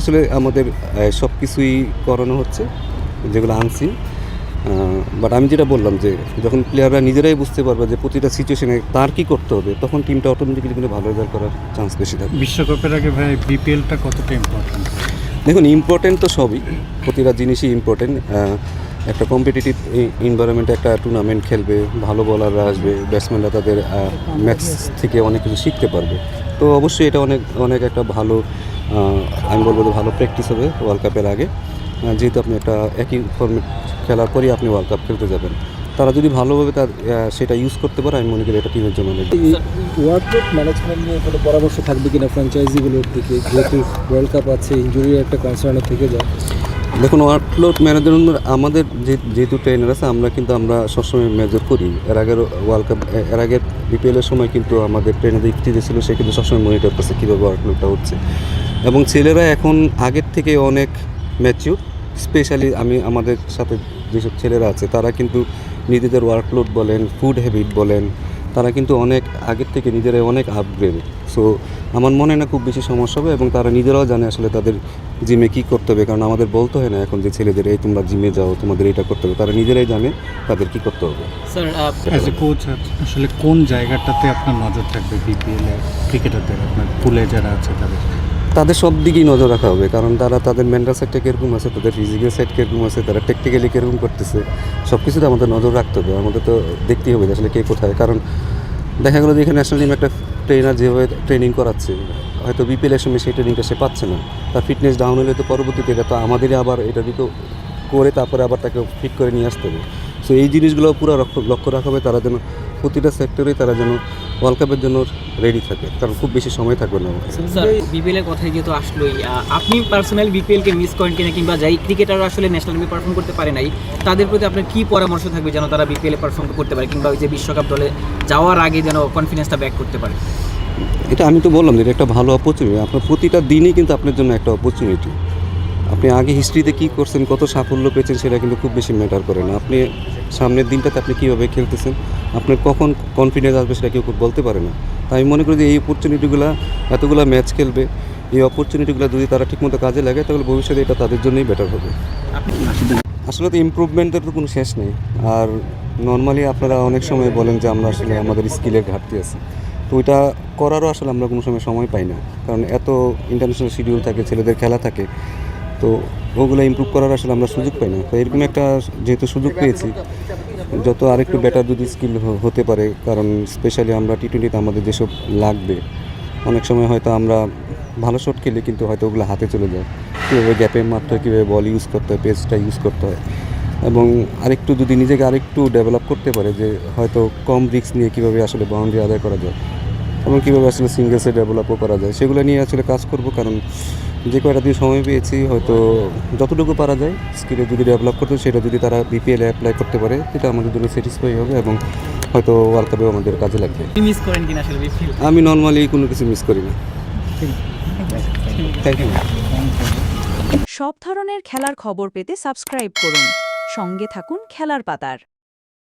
আসলে আমাদের সব কিছুই করানো হচ্ছে যেগুলো আনছি বাট আমি যেটা বললাম যে যখন প্লেয়াররা নিজেরাই বুঝতে পারবে যে প্রতিটা সিচুয়েশনে তার কি করতে হবে তখন টিমটা অটোমেটিক্যালি কিন্তু ভালো রেজাল্ট করার চান্স বেশি থাকে। বিশ্বকাপের আগে ভাই বিপিএলটা কতটা ইম্পর্টেন্ট দেখুন ইম্পর্টেন্ট তো সবই। প্রতিটা জিনিসই ইম্পর্টেন্ট একটা কম্পিটিটিভ এনভায়রনমেন্টে একটা টুর্নামেন্ট খেলবে ভালো বলাররা আসবে ব্যাটসম্যানরা তাদের ম্যাচ থেকে অনেক কিছু শিখতে পারবে। তো অবশ্যই এটা অনেক অনেক একটা ভালো আমি বলব যে ভালো প্র্যাকটিস হবে ওয়ার্ল্ড কাপের আগে। যেহেতু আপনি একটা একই ফর্মে খেলার পরেই আপনি ওয়ার্ল্ড কাপ খেলতে যাবেন। তারা যদি ভালোভাবে তার সেটা ইউজ করতে পারে আমি মনে করি এটা টিমের জন্য ওয়ার্কআউট ম্যানেজমেন্ট নিয়ে কোনো পরামর্শ থাকবে কিনা ফ্র্যাঞ্চাইজিগুলোর দিকে? যেহেতু ওয়ার্ল্ড কাপ আছে ইঞ্জুরির একটা কনসার্নও থেকে যায়। দেখুন ওয়ার্কলোড ম্যানেজমেন্ট আমাদের যে- যেহেতু ট্রেনার আছে আমরা কিন্তু আমরা সবসময় মেজর করি। এর আগের ওয়ার্ল্ড কাপ এর আগের বিপিএলের সময় কিন্তু আমাদের ট্রেনে দেখতে ছিল, সে কিন্তু সবসময় মনিটর করছে কীভাবে ওয়ার্কলোডটা হচ্ছে। এবং ছেলেরা এখন আগের থেকে অনেক ম্যাচিউর স্পেশালি আমি আমাদের সাথে যেসব ছেলেরা আছে, তারা কিন্তু নিজেদের ওয়ার্কলোড বলেন ফুড হ্যাবিট বলেন, তারা কিন্তু অনেক আগের থেকে নিজেরাই অনেক আপগ্রেড সো আমার মনে হয় না খুব বেশি সমস্যা হবে এবং তারা নিজেরাও জানে আসলে তাদের জিমে কী করতে হবে কারণ আমাদের বলতে হয় না এখন যে ছেলেদের এই তোমরা জিমে যাও তোমাদের এটা করতে হবে। তারা নিজেরাই জানে তাদের কী করতে হবে। স্যার অ্যাজ এ কোচ আসলে কোন জায়গাটাতে আপনার নজর থাকবে বিপিএল ক্রিকেটারদের আপনার পুলে যারা আছে তাদের? তাদের সব দিকেই নজর রাখা হবে কারণ তারা তাদের মেন্টাল সাইডটা কীরকম আছে তাদের ফিজিক্যাল সাইড কীরকম আছে তারা টেকনিক্যালি কীরকম করতেছে সব কিছুতে আমাদের নজর রাখতে হবে। আমাদের তো দেখতেই হবে যে আসলে কে কোথায় কারণ দেখা গেলো যে এখানে ন্যাশনাল টিম একটা ট্রেনার যেভাবে ট্রেনিং করাচ্ছে, হয়তো বিপিএলের সময় সেই ট্রেনিংটা সে পাচ্ছে না। তার ফিটনেস ডাউন হলে তো পরবর্তীতে এটা তো আমাদেরই আবার এটা দিকে করে তারপরে আবার তাকে ফিট করে নিয়ে আসতে হবে। সো এই জিনিসগুলো পুরো লক্ষ্য রাখা হবে, তারা যেন প্রতিটা সেক্টরেই তারা যেন ওয়ার্ল্ড কাপের জন্য রেডি থাকে। কারণ খুব বেশি সময় থাকবে না। স্যার বিপিএল এর কথাই যেহেতু আসলোই আপনি পার্সোনাল বিপিএল কে মিস করেন কিনা কিংবা যাই ক্রিকেটার আসলে ন্যাশনাল টিমে পারফর্ম করতে পারে নাই তাদের প্রতি আপনার কি পরামর্শ থাকবে যেন তারা বিপিএল এ পারফর্ম করতে পারে কিংবা ওই যে বিশ্বকাপ দলে যাওয়ার আগে যেন কনফিডেন্সটা ব্যাক করতে পারে? এটা আমি তো বললাম যে এটা একটা ভালো অপরচুনিটি আপনার প্রতিটা দিনই কিন্তু আপনার জন্য একটা অপরচুনিটি আপনি আগে হিস্ট্রিতে কী করছেন, কত সাফল্য পেয়েছেন সেটা কিন্তু খুব বেশি ম্যাটার করে না। আপনি সামনের দিনটাতে আপনি কীভাবে খেলতেছেন, আপনার কখন কনফিডেন্স আসবে সেটা কেউ খুব বলতে পারে না। তাই আমি মনে করি যে এই অপরচুনিটিগুলো এতগুলো ম্যাচ খেলবে, এই অপরচুনিটিগুলো যদি তারা ঠিকমতো কাজে লাগে তাহলে ভবিষ্যতে এটা তাদের জন্যই বেটার হবে। আসলে তো ইমপ্রুভমেন্টের তো কোনো শেষ নেই। আর নর্মালি আপনারা অনেক সময় বলেন যে আমরা আসলে আমাদের স্কিলের ঘাটতি আছে। তো ওইটা করারও আসলে আমরা কোনো সময় সময় পাই না। কারণ এত ইন্টারন্যাশনাল শিডিউল থাকে, ছেলেদের খেলা থাকে তো ওগুলো ইমপ্রুভ করার আসলে আমরা সুযোগ পাই না। তো এরকম একটা যেহেতু সুযোগ পেয়েছি, যত আরেকটু বেটার যদি স্কিল হতে পারে, কারণ স্পেশালি আমরা টি টোয়েন্টিতে আমাদের যেসব লাগবে, অনেক সময় হয়তো আমরা ভালো শট খেলে, কিন্তু হয়তো ওগুলো হাতে চলে যায়। কীভাবে গ্যাপে মারতে হয়, কীভাবে বল ইউজ করতে হয় পেসটা ইউজ করতে হয়। এবং আরেকটু যদি নিজেকে আরেকটু ডেভেলপ করতে পারে, যে হয়তো কম রিস্ক নিয়ে কীভাবে আসলে বাউন্ডারি আদায় করা যায়, এবং কীভাবে আসলে সিঙ্গেলসে ডেভেলপও করা যায়, সেগুলো নিয়ে আসলে কাজ করব, কারণ যে কয়টা দিন সময় পেয়েছি হয়তো যতটুকু পারা যায় স্কিলে যদি ডেভেলপ করতে সেটা যদি তারা বিপিএল অ্যাপ্লাই করতে পারে সেটা আমাদের জন্য স্যাটিসফাই হবে এবং হয়তো ওয়ার্ল্ড কাপেও আমাদের কাজে লাগবে। মিস করেন কিনা আসলে আমি নর্মালি কোনো কিছু মিস করি না। থ্যাংক ইউ সব ধরনের খেলার খবর পেতে সাবস্ক্রাইব করুন। সঙ্গে থাকুন খেলার পাতার।